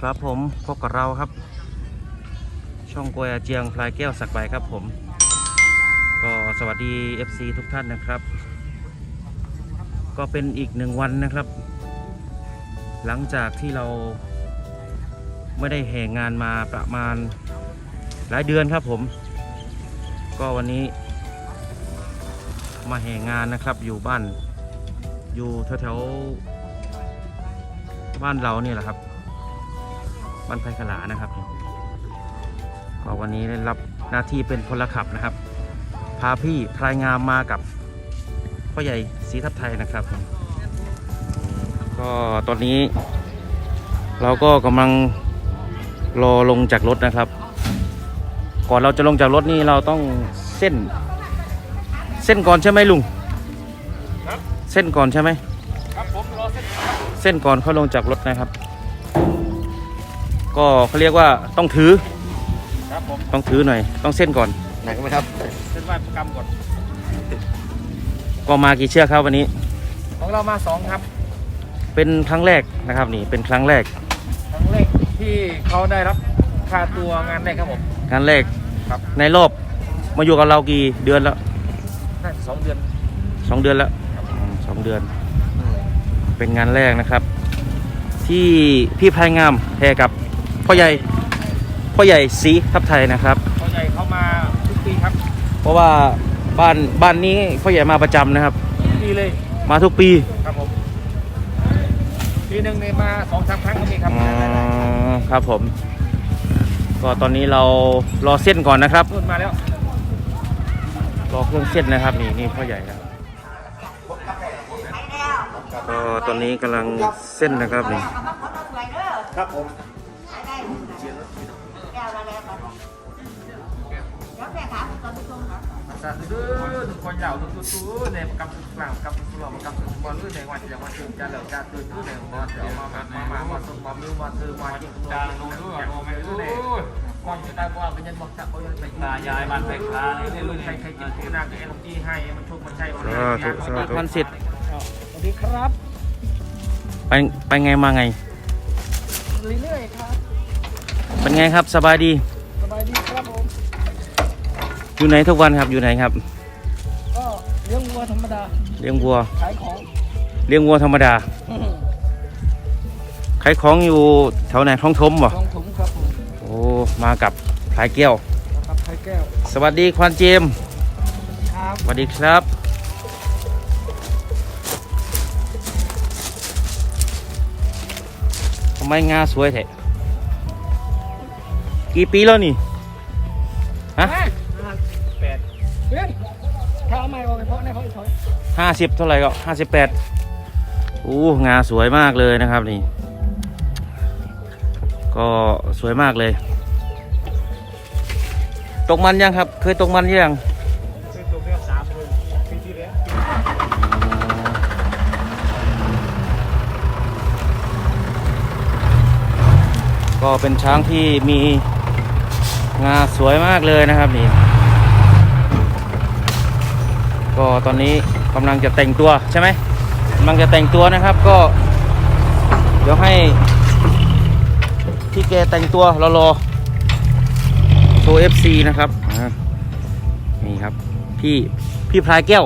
ครับผมพบกับเราครับ ช่องกวยอาเจียงพลายแก้วสักใบครับผม ก็สวัสดี FC ทุกท่านนะครับ ก็เป็นอีกหนึ่งวันนะครับ หลังจากที่เราไม่ได้แห่งานมาประมาณหลายเดือนครับผม ก็วันนี้ มาแห่งานนะครับอยู่บ้านอยู่แถวๆบ้านเราเนี่ยแหละครับ บ้านไผ่ขลานะครับก็วันนี้ได้รับหน้าที่เป็นพลขับนะครับ พาพี่พลายงามมากับพ่อใหญ่ศรีทับไทยนะครับ ก็ตอนนี้เราก็กำลังรอลงจากรถนะครับ ก่อนเราจะลงจากรถนี่เราต้องเส้น เส้นก่อนใช่ไหมลุงครับเส้นก่อนใช่ไหมครับผมรอเส้นเส้นก่อนเขาลงจากรถนะครับ ก็เขาเรียกว่าต้องถือครับผมต้องถือหน่อย ต้องเส้นก่อนหนักไหมครับเส้นไหว้ประกรรมก่อนก็มากี่เชือกครับวันนี้ ของเรามาสองครับ เป็นครั้งแรกนะครับนี่เป็นครั้งแรก ครั้งแรกที่เขาได้รับค่าตัวงานแรกครับผมครั้งแรกครับในรอบมาอยู่กับเรากี่เดือนแล้วน่าจะสองเดือนสองเดือนแล้วอืมสองเดือน เป็นงานแรกนะครับ ที่พี่พายงามแพรกับ พ่อใหญ่พ่อใหญ่สีทับไทยนะครับเขาใหญ่เขามาทุกปีครับ เพราะว่าบ้านบ้านนี้พ่อใหญ่มาประจำนะครับ ทุกปีเลยมาทุกปีครับผมปีหนึ่งเนี่ยมาสองสามครั้งก็มีครับอ๋อครับผม ก็ตอนนี้เรารอเส้นก่อนนะครับนู่นมาแล้วรอเครื่องเส้นนะครับ นี่นี่พ่อใหญ่นะครับก็ตอนนี้กำลังเส้นนะครับนี่ ครับผม สาธุเด้อทุกคนเหล่าทุกตัวในประกรรมกลางกรรมสุรประกรรมสุดบอลลื่นในวันจะมาถึงจะเหลือจะตื่นตื้อในวันเดี๋ยวมามามามาส่งมามือมาซื้อมาจิงจางดูด้วยโมเมนต์ด้วยก่อนจะได้ว่าเป็นยันบอกจะเขายังไปตายายบ้านไปคลาเลยเลยใครใครกินที่นาก็เอ็นจีให้มันชุกมันใช่วันนี้พันสิทธิ์สวัสดีครับไปไปไงมาไงเรื่อยๆครับเป็นไงครับสบายดี อยู่ไหนทุกวันครับอยู่ไหนครับ ก็เลี้ยงวัวธรรมดา เลี้ยงวัว ขายของ เลี้ยงวัวธรรมดา ขายของอยู่แถวไหนคลองทมบ่ของผมครับผมโอ้มากับพลายแก้วครับไข่แก้ว สวัสดีควานเจมส์ครับ สวัสดีครับ ทำไมงาสวยแท้กี่ปีแล้วนี่ ห้าสิบเท่าไหร่ก็ห้าสิบแปดอู้งาสวยมากเลยนะครับนี่ ก็สวยมากเลย ตกมันยังครับ เคยตกมันยังก็เป็นช้างที่มีงาสวยมากเลยนะครับนี่ ก็ตอนนี้ กำลังจะแต่งตัวใช่ไหมกำลังจะแต่งตัวนะครับก็ เดี๋ยวให้ที่แกแต่งตัวรอรอโชว์เอฟซีนะครับอ่านี่ครับพี่พี่พลายแก้ว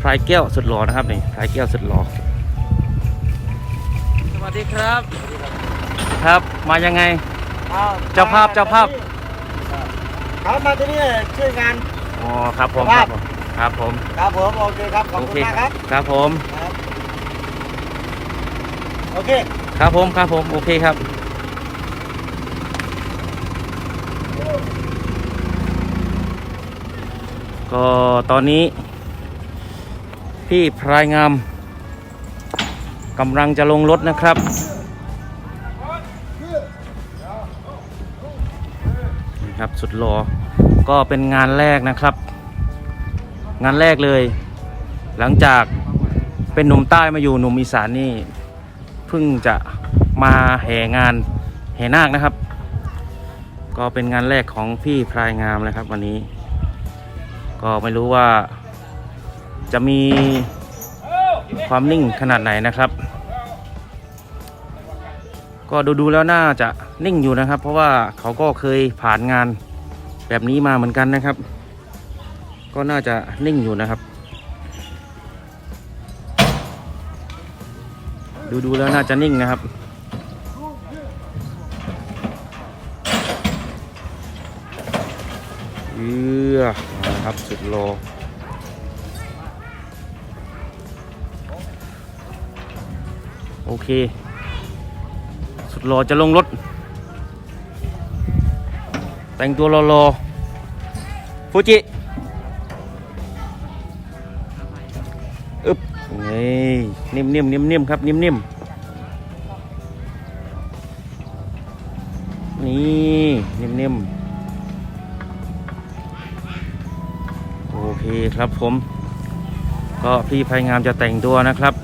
พลายแก้วสุดหล่อนะครับนี่พลายแก้วสุดหล่อสวัสดีครับ ครับมายังไงเจ้าภาพเจ้าภาพ เขามาที่นี่ช่วยงานอ๋อครับผมคครัรับบผม ครับผม ครับผมโอเคครับขอบโอคุเค ณมากครับครับผม ครับโอเค ครับผม ครับผม โอเคครับ ก็ตอนนี้ พี่พรายงามกำลังจะลงรถนะครับ นี่ครับสุดหล่อก็เป็นงานแรกนะครับ งานแรกเลย หลังจากเป็นหนุ่มใต้มาอยู่หนุ่มอีสานนี่เพิ่งจะมาแห่งานแห่นาคนะครับ ก็เป็นงานแรกของพี่พรายงามนะครับ วันนี้ ก็ไม่รู้ว่าจะมีความนิ่งขนาดไหนนะครับ ก็ดูดูๆแล้วน่าจะนิ่งอยู่นะครับ เพราะว่าเขาก็เคยผ่านงานแบบนี้มาเหมือนกันนะครับ ก็น่าจะนิ่งอยู่นะครับ ดูดูๆแล้วน่าจะนิ่งนะครับเอือเอาละครับสุดโลโอเค สุดรอจะลงรถ แต่งตัวรอรอฟูจิ อึบนี่นิ่มนิ่มนิ่มนิ่มๆครับ นิ่มนิ่มๆนี่นิ่มนิ่มๆโอเคครับผม ก็พี่ภัยงามจะแต่งตัวนะครับ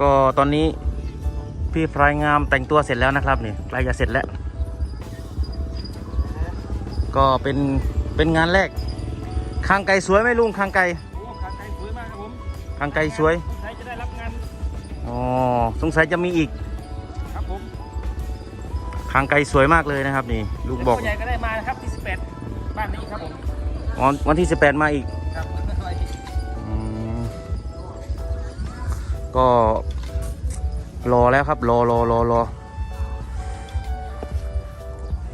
ก็ตอนนี้ พี่พรายงามแต่งตัวเสร็จแล้วนะครับนี่ใกล้จะเสร็จแล้ว ก็เป็นเป็นงานแรกคางไก่สวยไหมลุงคางไก่โอ้ขาไก่สวยมากครับผมคางไก่สวยใครจะได้รับงานอ๋อสงสัยจะมีอีกครับผมคางไก่สวยมากเลยนะครับนี่ลุงบอกตัวใหญ่ก็ได้มานะครับที่18บ้านนี้ครับผมวันวันที่ 18 มาอีกครับอืมก็ รอแล้วครับรอรอรอรอ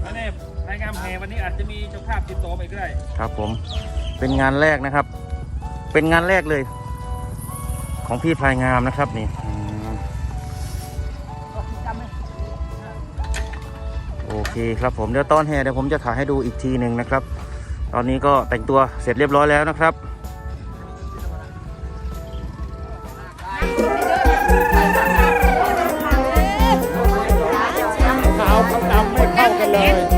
แล้วเนี่ยรายงานแห่วันนี้อาจจะมีเจ้าภาพติดต่อไปก็ได้ครับผม เป็นงานแรกนะครับ เป็นงานแรกเลย ของพี่พลายงามนะครับนี่อืมโอเคครับผมเดี๋ยวตอนแห่เดี๋ยวผมจะถ่ายให้ดูอีกทีหนึ่งนะครับ ตอนนี้ก็แต่งตัวเสร็จเรียบร้อยแล้วนะครับ ไ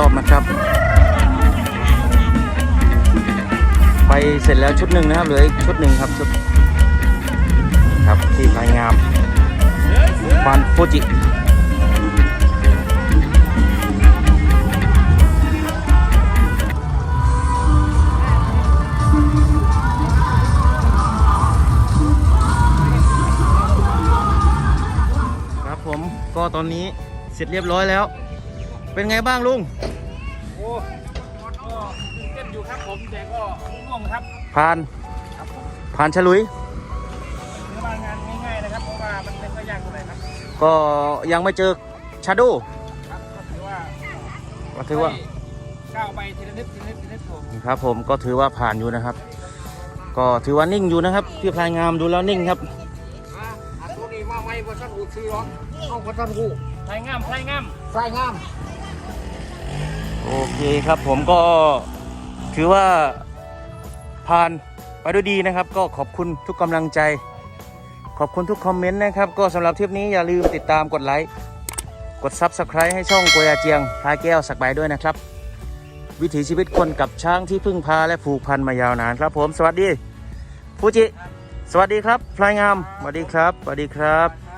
รอบนะครับ ไปเสร็จแล้วชุดหนึ่งนะครับเหลืออีกชุดหนึ่งครับชุดครับที่พายงามฟันฟูจิครับผมก็ตอนนี้เสร็จเรียบร้อยแล้ว เป็นไงบ้างลุง งครับผ่านผ่านฉลุยถือว่างานง่ายๆนะครับเพราะว่ามันไม่ค่อยยากเท่าไหร่ครับก็ยังไม่เจอชาโดครับก็ถือว่าก็ถือว่าก้าวไปทีละนิดทีละนิดทีละนิดผมครับ ผมก็ถือว่าผ่านอยู่นะครับ ก็ถือว่านิ่งอยู่นะครับพี่พลายงามดูแล้วนิ่งครับอะอันตัวนี้มาไม่ว่าท่านหูซื้อหรอกเอาว่าท่านหูไทยงามไทยงามใส่งาม โอเคครับผมก็ถือว่า ผ่านไปด้วยดีนะครับ ก็ขอบคุณทุกกำลังใจ ขอบคุณทุกคอมเมนต์นะครับ ก็สำหรับทริปนี้อย่าลืมติดตามกดไลค์กด Subscribe ให้ช่องกวยอาเจียงพาแก้วสักใบด้วยนะครับ วิถีชีวิตคนกับช้างที่พึ่งพาและผูกพันมายาวนานครับผมสวัสดีฟูจิ สวัสดีครับพลายงามสวัสดีครับสวัสดีครับ